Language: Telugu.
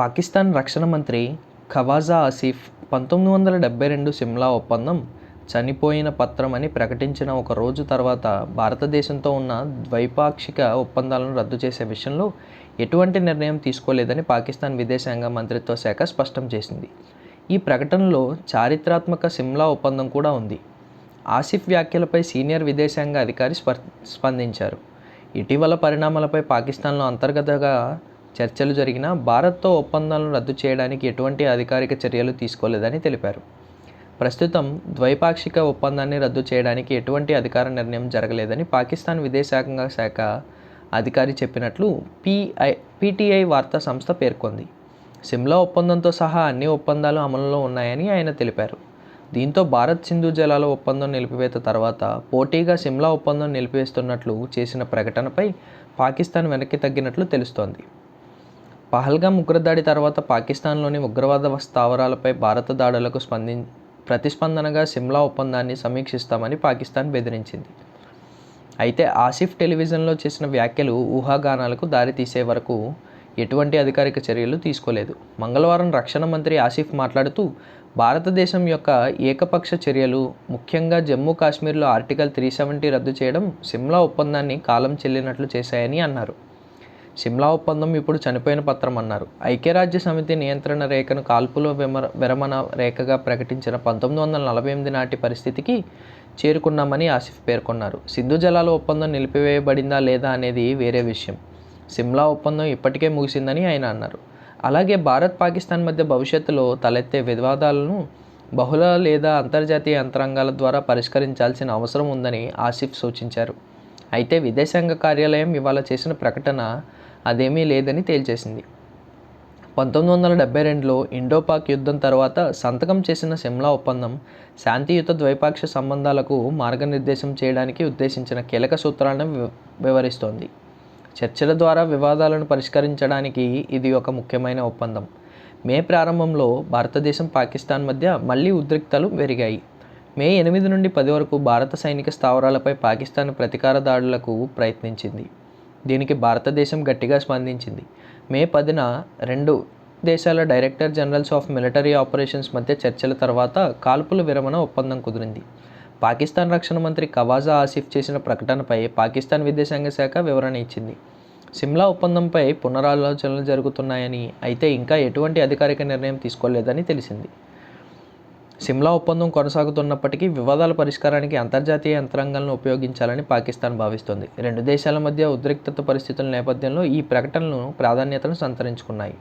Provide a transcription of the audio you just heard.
పాకిస్తాన్ రక్షణ మంత్రి ఖవాజా ఆసిఫ్ పంతొమ్మిది వందల డెబ్బై రెండు సిమ్లా ఒప్పందం చనిపోయిన పత్రం అని ప్రకటించిన ఒక రోజు తర్వాత భారతదేశంతో ఉన్న ద్వైపాక్షిక ఒప్పందాలను రద్దు చేసే విషయంలో ఎటువంటి నిర్ణయం తీసుకోలేదని పాకిస్తాన్ విదేశాంగ మంత్రిత్వ శాఖ స్పష్టం చేసింది. ఈ ప్రకటనలో చారిత్రాత్మక సిమ్లా ఒప్పందం కూడా ఉంది. ఆసిఫ్ వ్యాఖ్యలపై సీనియర్ విదేశాంగ అధికారి స్ప స్పందించారు. ఇటీవల పరిణామాలపై పాకిస్తాన్లో అంతర్గతగా చర్చలు జరిగినా భారత్తో ఒప్పందాలను రద్దు చేయడానికి ఎటువంటి అధికారిక చర్యలు తీసుకోలేదని తెలిపారు. ప్రస్తుతం ద్వైపాక్షిక ఒప్పందాన్ని రద్దు చేయడానికి ఎటువంటి అధికార నిర్ణయం జరగలేదని పాకిస్తాన్ విదేశాంగ శాఖ అధికారి చెప్పినట్లు పిఐ పీటీఐ వార్తా సంస్థ పేర్కొంది. సిమ్లా ఒప్పందంతో సహా అన్ని ఒప్పందాలు అమలులో ఉన్నాయని ఆయన తెలిపారు. దీంతో భారత్ సింధు జలాల ఒప్పందం నిలిపివేత తర్వాత పోటీగా సిమ్లా ఒప్పందం నిలిపివేస్తున్నట్లు చేసిన ప్రకటనపై పాకిస్తాన్ వెనక్కి తగ్గినట్లు తెలుస్తోంది. పహల్గామ్ ఉగ్రదాడి తర్వాత పాకిస్తాన్లోని ఉగ్రవాద స్థావరాలపై భారత దాడులకు స్పంది ప్రతిస్పందనగా సిమ్లా ఒప్పందాన్ని సమీక్షిస్తామని పాకిస్తాన్ బెదిరించింది. అయితే ఆసిఫ్ టెలివిజన్లో చేసిన వ్యాఖ్యలు ఊహాగానాలకు దారితీసే వరకు ఎటువంటి అధికారిక చర్యలు తీసుకోలేదు. మంగళవారం రక్షణ మంత్రి ఆసిఫ్ మాట్లాడుతూ భారతదేశం యొక్క ఏకపక్ష చర్యలు ముఖ్యంగా జమ్మూ కాశ్మీర్లో ఆర్టికల్ త్రీ సెవెంటీ రద్దు చేయడం సిమ్లా ఒప్పందాన్ని కాలం చెల్లినట్లు చేశాయని అన్నారు. సిమ్లా ఒప్పందం ఇప్పుడు చనిపోయిన పత్రం అన్నారు. ఐక్యరాజ్య సమితి నియంత్రణ రేఖను కాల్పుల విమర విరమణ రేఖగా ప్రకటించిన పంతొమ్మిది వందల నలభై ఎనిమిది నాటి పరిస్థితికి చేరుకున్నామని ఆసిఫ్ పేర్కొన్నారు. సింధు జలాల ఒప్పందం నిలిపివేయబడిందా లేదా అనేది వేరే విషయం. సిమ్లా ఒప్పందం ఇప్పటికే ముగిసిందని ఆయన అన్నారు. అలాగే భారత్ పాకిస్తాన్ మధ్య భవిష్యత్తులో తలెత్తే వివాదాలను బహుళ లేదా అంతర్జాతీయ యంత్రాంగాల ద్వారా పరిష్కరించాల్సిన అవసరం ఉందని ఆసిఫ్ సూచించారు. అయితే విదేశాంగ కార్యాలయం ఇవాళ చేసిన ప్రకటన అదేమీ లేదని తేల్చేసింది. పంతొమ్మిది వందల డెబ్బై రెండులో ఇండోపాక్ యుద్ధం తర్వాత సంతకం చేసిన సిమ్లా ఒప్పందం శాంతియుత ద్వైపాక్ష సంబంధాలకు మార్గనిర్దేశం చేయడానికి ఉద్దేశించిన కీలక సూత్రాలను వివ- వివరిస్తోంది. చర్చల ద్వారా వివాదాలను పరిష్కరించడానికి ఇది ఒక ముఖ్యమైన ఒప్పందం. మే ప్రారంభంలో భారతదేశం పాకిస్తాన్ మధ్య మళ్ళీ ఉద్రిక్తలు పెరిగాయి. మే ఎనిమిది నుండి పది వరకు భారత సైనిక స్థావరాలపై పాకిస్తాన్ ప్రతీకార దాడులకు ప్రయత్నించింది. దీనికి భారతదేశం గట్టిగా స్పందించింది. మే పదిన రెండు దేశాల director generals of military operations మధ్య చర్చల తర్వాత కాల్పుల విరమణ ఒప్పందం కుదిరింది. పాకిస్తాన్ రక్షణ మంత్రి ఖవాజా ఆసిఫ్ చేసిన ప్రకటనపై పాకిస్తాన్ విదేశాంగ శాఖ వివరణ ఇచ్చింది. సిమ్లా ఒప్పందంపై పునరాలోచనలు జరుగుతున్నాయని అయితే ఇంకా ఎటువంటి అధికారిక నిర్ణయం తీసుకోలేదని తెలిసింది. సిమ్లా ఒప్పందం కొనసాగుతున్నప్పటికీ వివాదాల పరిష్కారానికి అంతర్జాతీయ యంత్రాంగాలను ఉపయోగించాలని పాకిస్తాన్ భావిస్తోంది. రెండు దేశాల మధ్య ఉద్రిక్తత పరిస్థితుల నేపథ్యంలో ఈ ప్రకటనలు ప్రాధాన్యతను సంతరించుకున్నాయి.